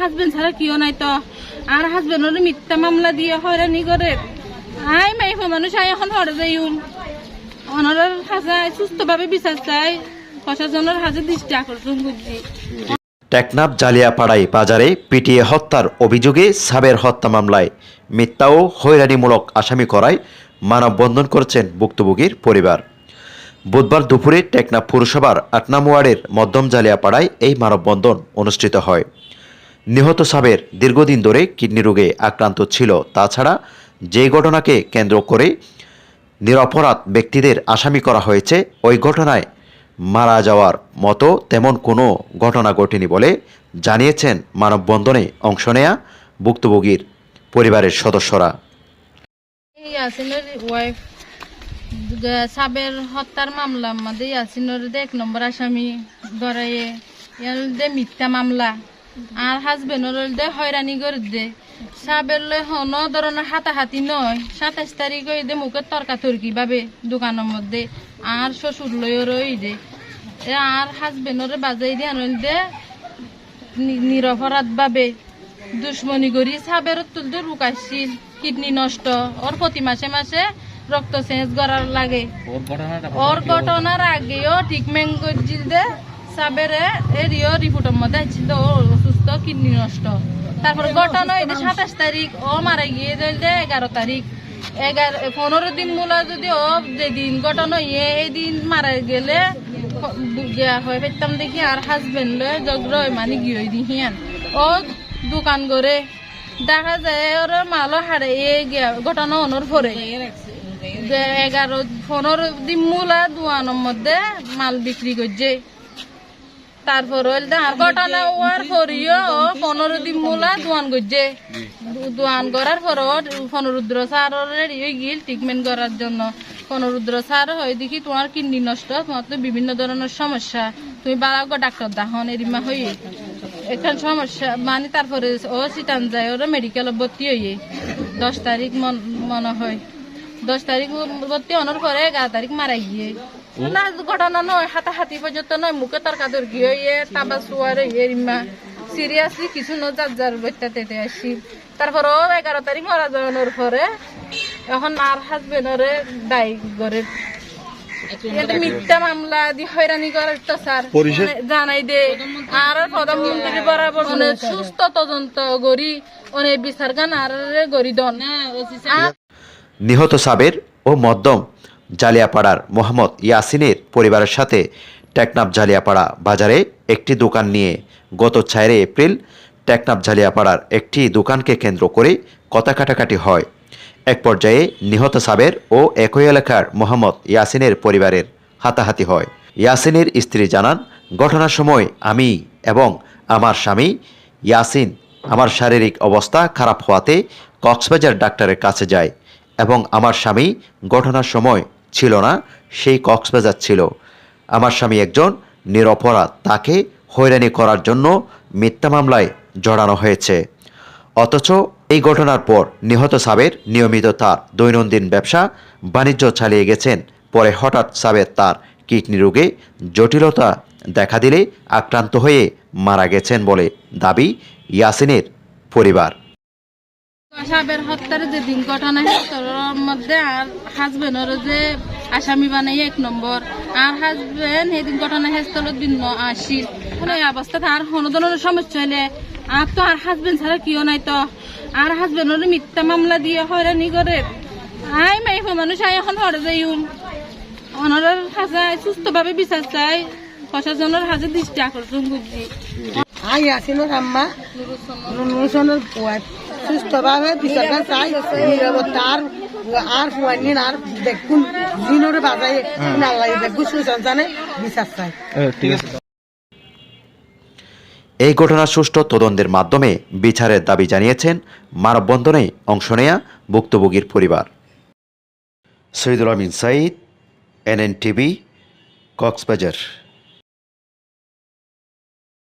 Husband ছাড়া কেউ নাই তো? আর হাজবেন্ডের মিথ্যা মামলা দিয়ে হয়রানি করে আই মাই মানুষ আই এখন হরে যাই অনারের হাজা সুস্থভাবে বিচার চাই প্রশাসনের হাজে দৃষ্টি আকর্ষণ করছি টেকনাফ জালিয়াপাড়াই বাজারে পিটিএ হত্যার অভিযোগে সাবের হত্যা মামলায় মিথ্যা ও হয়রানিমূলক আসামি করায় মানববন্ধন করছেন ভুক্তভোগীর পরিবার। বুধবার দুপুরে টেকনাফ পুরসভার আট নং ওয়ার্ডের মধ্যম জালিয়াপাড়ায় এই মানববন্ধন অনুষ্ঠিত হয়। নিহত সাবের দীর্ঘদিন ধরে কিডনি রোগে আক্রান্ত ছিল। তাছাড়া যে ঘটনাকে কেন্দ্র করে নিরপরাধ ব্যক্তিদের আসামি করা হয়েছে, ওই ঘটনায় মারা যাওয়ার মতো তেমন কোনো ঘটনা ঘটেনি বলে জানিয়েছেন মানববন্ধনে অংশ নেয়া ভুক্তভোগীর পরিবারের সদস্যরা। সাবের হত্যার মামলা মধ্যে ইয়াসিনের এক নম্বর আসামি দে মিথ্যা মামলা আর হাজবেন্ডর দে হয়রানি করে দে সাবের লই হন ধরনের হাতাহাতি নয়। সাতাইশ তারিখ ওই দে মুখে তর্কা তর্কি ভাবে দোকানের মধ্যে। আর শ্বশুর লই রই দে আর হাজবেন্ডরে বাজাই দিয়ে আনন্দ দে নিরপরাধ ভাবে দুশ্মনী করি। সাবের তুলতে রুকাইছিল কিডনি নষ্ট। ওর প্রতি মাসে মাসে রক্ত চেঞ্জ করার লাগে। ওর ঘটনার আগেও ট্রিটমেন্ট করছিল দে সাবেরে এরিও রিপোর্টের মধ্যে আসছিল ও অসুস্থ কিডনি নষ্ট। তারপরে ঘটনা এই সাতাশ তারিখ ও মারা গিয়ে যে এগারো তারিখ। এগারো পনেরো দিন মূলা যদি ও যেদিন ঘটনা ইয়ে এই দিন মারা গেলে গিয়া হয়ে পেতাম দেখি আর হাজবেন্ড লয় জগ্র মানে গিয়ে দিহিয়ান ও দোকান করে দেখা যায় ওর মালও হারে এ গিয়া ঘটনা অনর পরে এগারো পনেরো দিন মূলা দোয়ানোর মধ্যে মাল বিক্রি করছে। তারপর হইল আর ঘটনা হওয়ার পরেও পনেরো দিন মূলা দোয়ান করছে দোয়ান করার পর ফনরুদ্র স্যার রেডি হয়ে গিল ট্রিটমেন্ট করার জন্য। ফনরুদ্র স্যার হয় দেখি তোমার কিডনি নষ্ট তোমার তো বিভিন্ন ধরনের সমস্যা। তুমি বারাগ ডাক্তার দাহন এরিমা হয়ে। এখান সমস্যা মানে তারপরে ও সিটান যায় ওরা মেডিকেল ভর্তি হয়ে দশ তারিখ মন- মনে হয়। দশ তারিখ ভর্তি হওয়ার পরে এগারো তারিখ মারা গিয়ে। না ঘটনা নয় হাতাহাতি পর্যন্ত নয় মুখে হয়ে তাবা এরিমা সিরিয়াসলি কিছু ন যার যার বইটা তেতে আসি তারপর ও এগারো তারিখ মারা যাওয়ানোর পরে এখন আর হাজবেন্ডরে দায়ী করে মিথ্যা মামলা দি হয়রানি করার তো স্যার মানে জানাই দে। আর প্রধানমন্ত্রী বরাবর সুস্থ তদন্ত করি অনেক বিচার গান আর গরি দন। নিহত সাবের ও মধ্যম জালিয়াপাড়ার মোহাম্মদ ইয়াসিনের পরিবারের সাথে টেকনাফ জালিয়াপাড়া বাজারে একটি দোকান নিয়ে গত চারে এপ্রিল টেকনাফ জালিয়াপাড়ার একটি দোকানকে কেন্দ্র করে কথা কাটাকাটি হয়। এক পর্যায়ে নিহত সাবের ও একই এলাকার মোহাম্মদ ইয়াসিনের পরিবারের হাতাহাতি হয়। ইয়াসিনের স্ত্রী জানান, ঘটনার সময় আমি এবং আমার স্বামী ইয়াসিন আমার শারীরিক অবস্থা খারাপ হওয়াতে কক্সবাজার ডাক্তারের কাছে যায় এবং আমার স্বামী ঘটনার সময় ছিল না, সেই কক্সবাজার ছিল। আমার স্বামী একজন নিরপরাধ, তাকে হয়রানি করার জন্য মিথ্যা মামলায় জড়ানো হয়েছে। অথচ এই ঘটনার পর নিহত সাবের নিয়মিত তার দৈনন্দিন ব্যবসা বাণিজ্য চালিয়ে গেছেন। পরে হঠাৎ সাবের তার কিডনি রোগে জটিলতা দেখা দিলে আক্রান্ত হয়ে মারা গেছেন বলে দাবি ইয়াসিনের পরিবার। সাবের হত্যার যে দিন ঘটনা তোর মধ্যে আর হাজবেন্ডর যে আসামি বানাই এক নম্বর। আর হাজবেন্ড সেদিন ঘটনা হেস্তলের দিন আসিল কোনো এই অবস্থাতে আর কোনো ধরনের সমস্যা হলে আর তো আর হাজবেন্ড ছাড়া কেউ নাই তো? আর হাজবেন্ডর মিথ্যা মামলা দিয়ে হয়রানি করে। আই মাই মানুষ আই এখন হরে যাই অনারের হাজা সুস্থভাবে বিচার চাই। প্রশাসনের হাজে দৃষ্টি আকর্ষণ করছি। আই আসিনোর আম্মা। নুসনের পুয়াত। সুস্থভাবে বিচারটা চাই নিরবতা আর আর ফুয়ানি আর দেখুন দিনরে বাজাই নালাই দেখুন সুসংসানে বিচার চাই। এই ঘটনার সুষ্ঠু তদন্তের মাধ্যমে বিচারের দাবি জানিয়েছেন মানববন্ধনে অংশ নেয়া ভুক্তভোগীর পরিবার। Saidul Amin Said NN TV Cox's Bazar.